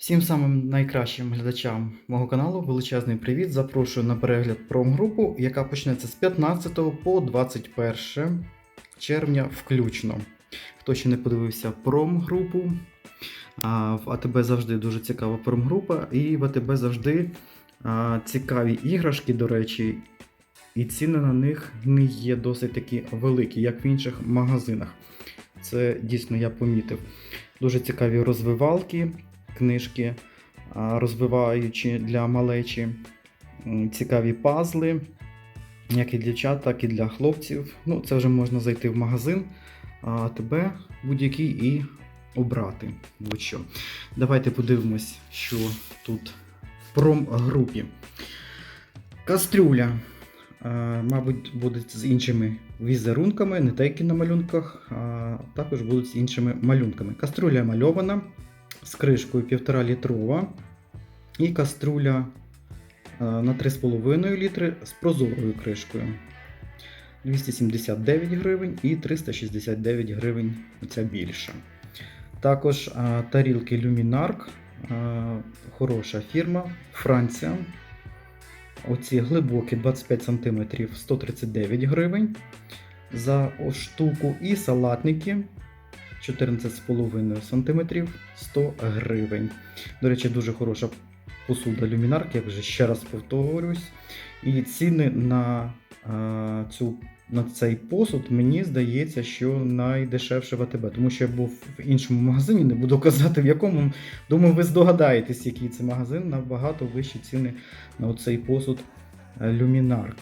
Всім самим найкращим глядачам мого каналу величезний привіт. Запрошую на перегляд промгрупу, яка почнеться з 15 по 21 червня включно. Хто ще не подивився промгрупу, в АТБ завжди дуже цікава промгрупа, і в АТБ завжди цікаві іграшки, до речі, і ціни на них не є досить такі великі, як в інших магазинах. Це дійсно я помітив. Дуже цікаві розвивалки, книжки, а, розвиваючі для малечі, цікаві пазли, як і для чат, так і для хлопців. Ну, це вже можна зайти в магазин, а тебе будь-який і обрати. Будь-що. Давайте подивимось, що тут в промгрупі. Кастрюля. Е, Мабуть, будуть з іншими візерунками, не тільки на малюнках, а також будуть з іншими малюнками. Каструля мальована з кришкою 1,5 літрова. І каструля е, на 3,5 літри з прозорою кришкою. 279 гривень і 369 гривень оця більша. Також е, тарілки Luminark, е, хороша фірма, Франція. Оці глибокі 25 см 139 гривень за штуку. І салатники 14,5 см 100 гривень. До речі, дуже хороша посуда люмінарки, я вже ще раз повторюсь. І ціни на, а, цю, на цей посуд, мені здається, що найдешевше в АТБ. Тому що я був в іншому магазині, не буду казати в якому. Думаю, ви здогадаєтесь, який це магазин, набагато вищі ціни на оцей посуд е, люмінарк.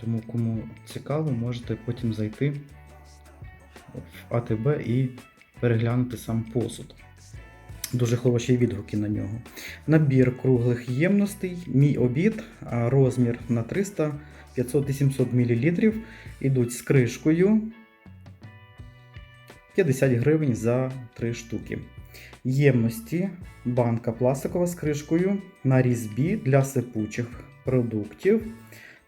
Тому кому цікаво, можете потім зайти в АТБ і переглянути сам посуд. Дуже хороші відгуки на нього. Набір круглих ємностей, мій обід, розмір на 300, 500 і 700 мл. Ідуть з кришкою 50 гривень за 3 штуки. Ємності банка пластикова з кришкою на різьбі для сипучих продуктів.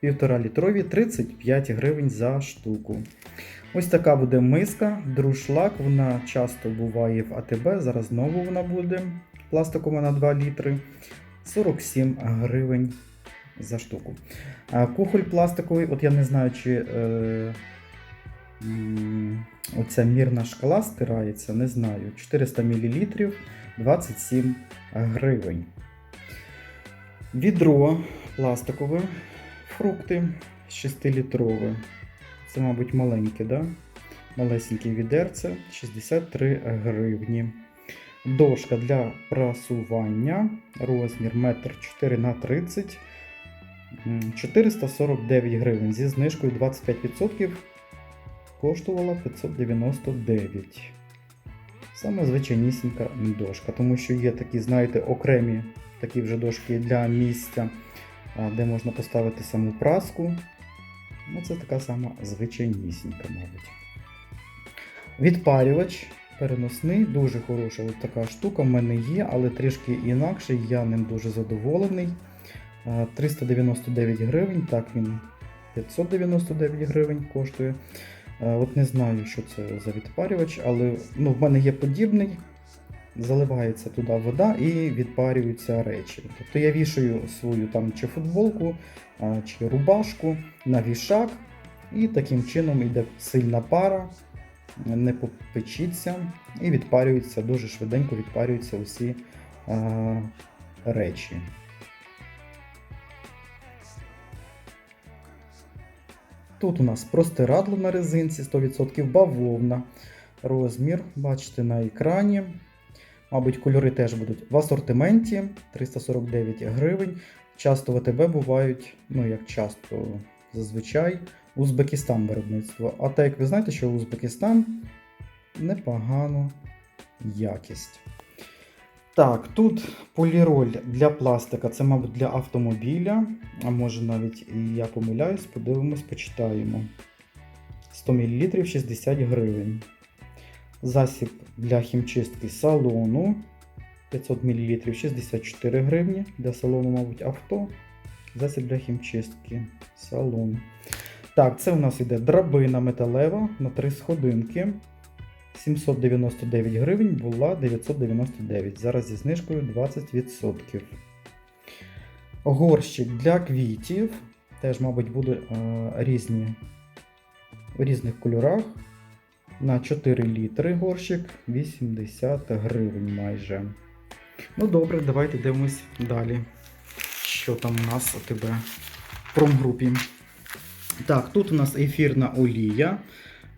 1,5 літрові 35 гривень за штуку. Ось така буде миска, друшлак. Вона часто буває в АТБ. Зараз знову вона буде пластикова на 2 літри. 47 гривень за штуку. Кухоль пластиковий, от я не знаю, чи е, оця мірна шкала стирається, не знаю. 400 мл 27 гривень. Відро пластикове, фрукти 6-літрове. Це, мабуть, маленьке, да? Малесеньке відерце 63 гривні. Дошка для прасування. Розмір 1,4 на 30 449 гривень. Зі знижкою 25% коштувала 599. Саме звичайнісінька дошка, тому що є такі, знаєте, окремі такі вже дошки для місця, де можна поставити саму праску. Ну, це така сама звичайнісінька, мабуть. Відпарювач переносний, дуже хороша от така штука в мене є, але трішки інакше, я ним дуже задоволений. 399 гривень, так він 599 гривень коштує. От не знаю, що це за відпарювач, але ну, в мене є подібний. Заливається туди вода і відпарюються речі. Тобто я вішаю свою там чи футболку, чи рубашку на вішак, і таким чином йде сильна пара, не попечиться, і відпарюються, дуже швиденько відпарюються усі а, речі. Тут у нас простирадло на резинці 100% бавовна. Розмір, бачите на екрані. Мабуть, кольори теж будуть в асортименті 349 гривень. Часто в АТБ бувають, ну як часто, зазвичай, Узбекистан виробництво. А так як ви знаєте, що Узбекистан непогано якість. Так, тут поліроль для пластика, це, мабуть, для автомобіля. А може навіть я помиляюсь, подивимось, почитаємо. 100 мл 60 гривень. Засіб для хімчистки салону 500 мл 64 гривні. Для салону, мабуть, авто. Засіб для хімчистки салон. Так, це у нас іде драбина металева на 3 сходинки. 799 гривень була 999. Зараз зі знижкою 20%. Горщик для квітів. Теж, мабуть, буде е, різні в різних кольорах. На 4 літри горщик 80 гривень майже. Ну добре, давайте дивимось далі. Що там у нас у тебе в промгрупі. Так, тут у нас ефірна олія.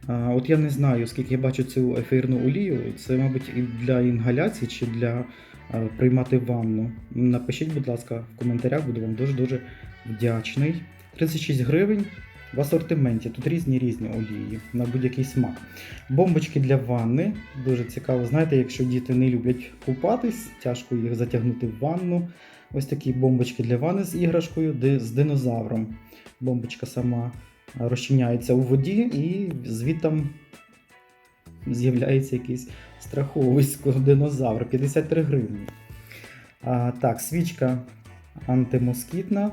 От я не знаю, скільки я бачу цю ефірну олію. Це, мабуть, і для інгаляції чи для приймати ванну. Напишіть, будь ласка, в коментарях, буду вам дуже-дуже вдячний. 36 гривень в асортименті. Тут різні різні олії на будь-який смак. Бомбочки для ванни. Дуже цікаво. Знаєте, якщо діти не люблять купатись, тяжко їх затягнути в ванну. Ось такі бомбочки для ванни з іграшкою, де з динозавром. Бомбочка сама розчиняється у воді і звідтам з'являється якийсь страховисько динозавр 53 гривні. А, так, свічка антимоскітна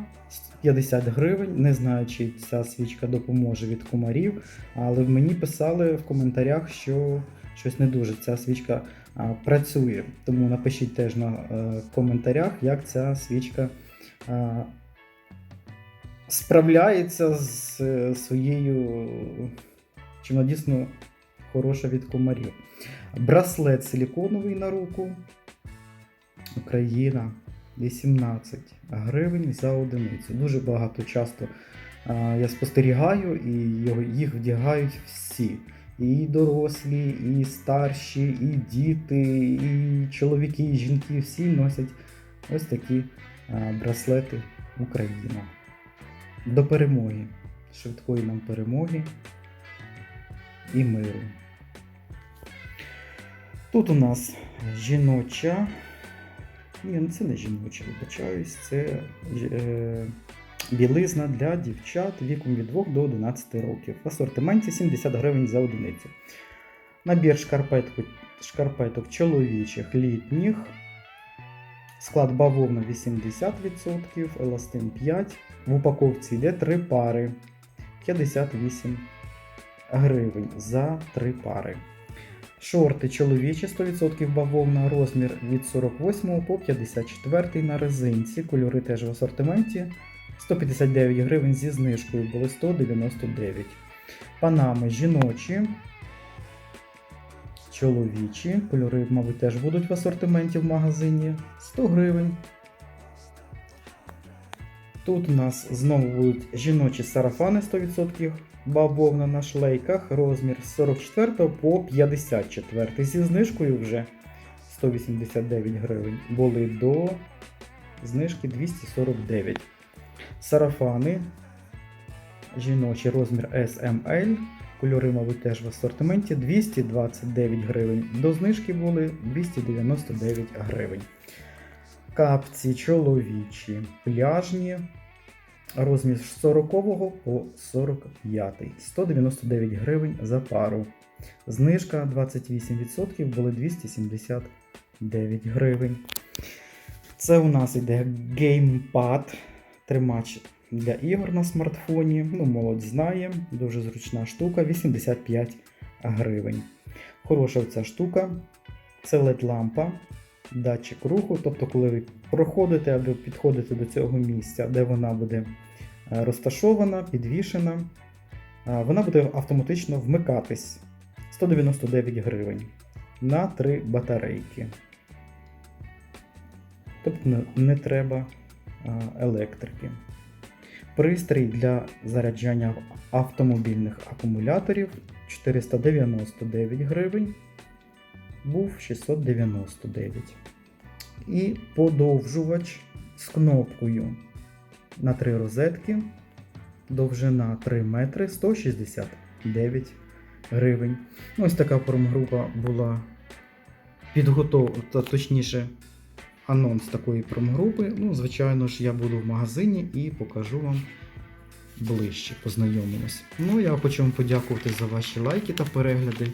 50 гривень. Не знаю, чи ця свічка допоможе від комарів, але мені писали в коментарях, що щось не дуже ця свічка працює. Тому напишіть теж на е, коментарях, як ця свічка справляється з е, своєю, чи вона дійсно хороша від комарів. Браслет силіконовий на руку. Україна 18 гривень за одиницю. Дуже багато часто я спостерігаю, і їх вдягають всі. І дорослі, і старші, і діти, і чоловіки, і жінки всі носять ось такі браслети Україна. До перемоги, швидкої нам перемоги і миру. Тут у нас жіноча. Ні, це не жіноча, вибачаюсь, це е, білизна для дівчат віком від 2 до 11 років. В асортименті 70 гривень за одиницю. Набір шкарпеток, шкарпеток чоловічих літніх. Склад бавовна 80%, еластин 5. В упаковці йде 3 пари 58 гривень за 3 пари. Шорти чоловічі 100% бавовна, розмір від 48 по 54 на резинці. Кольори теж в асортименті. 159 гривень зі знижкою були 199. Панами жіночі. Чоловічі. Кольори, мабуть, теж будуть в асортименті в магазині. 100 гривень. Тут у нас знову будуть жіночі сарафани 100% бавовна на шлейках, розмір з 44 по 54 зі знижкою вже 189 гривень. Були до знижки 249. Сарафани жіночий розмір SML. Кольори, мабуть, теж в асортименті 229 гривень. До знижки були 299 гривень. Капці чоловічі, пляжні. Розмір з 40 по 45. 199 гривень за пару. Знижка 28% були 279 гривень. Це у нас іде геймпад. Тримач для ігор на смартфоні. Ну, молодь знає, дуже зручна штука, 85 гривень. Хороша ця штука. Це LED-лампа, датчик руху. Тобто, коли ви проходите або підходите до цього місця, де вона буде е, розташована, підвішена, е, вона буде автоматично вмикатись 199 гривень на 3 батарейки. Тобто не, треба е, електрики. Пристрій для заряджання автомобільних акумуляторів 499 гривень. Був 699. І подовжувач з кнопкою на 3 розетки. Довжина 3 метри 169 гривень. Ось така промгрупа була підготовлена, точніше, анонс такої промгрупи. Ну, звичайно ж, я буду в магазині і покажу вам ближче, познайомимось. Ну, я хочу вам подякувати за ваші лайки та перегляди.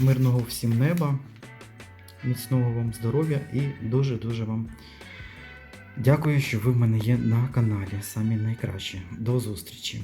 Мирного всім неба, міцного вам здоров'я і дуже-дуже вам дякую, що ви в мене є на каналі. Самі найкращі. До зустрічі!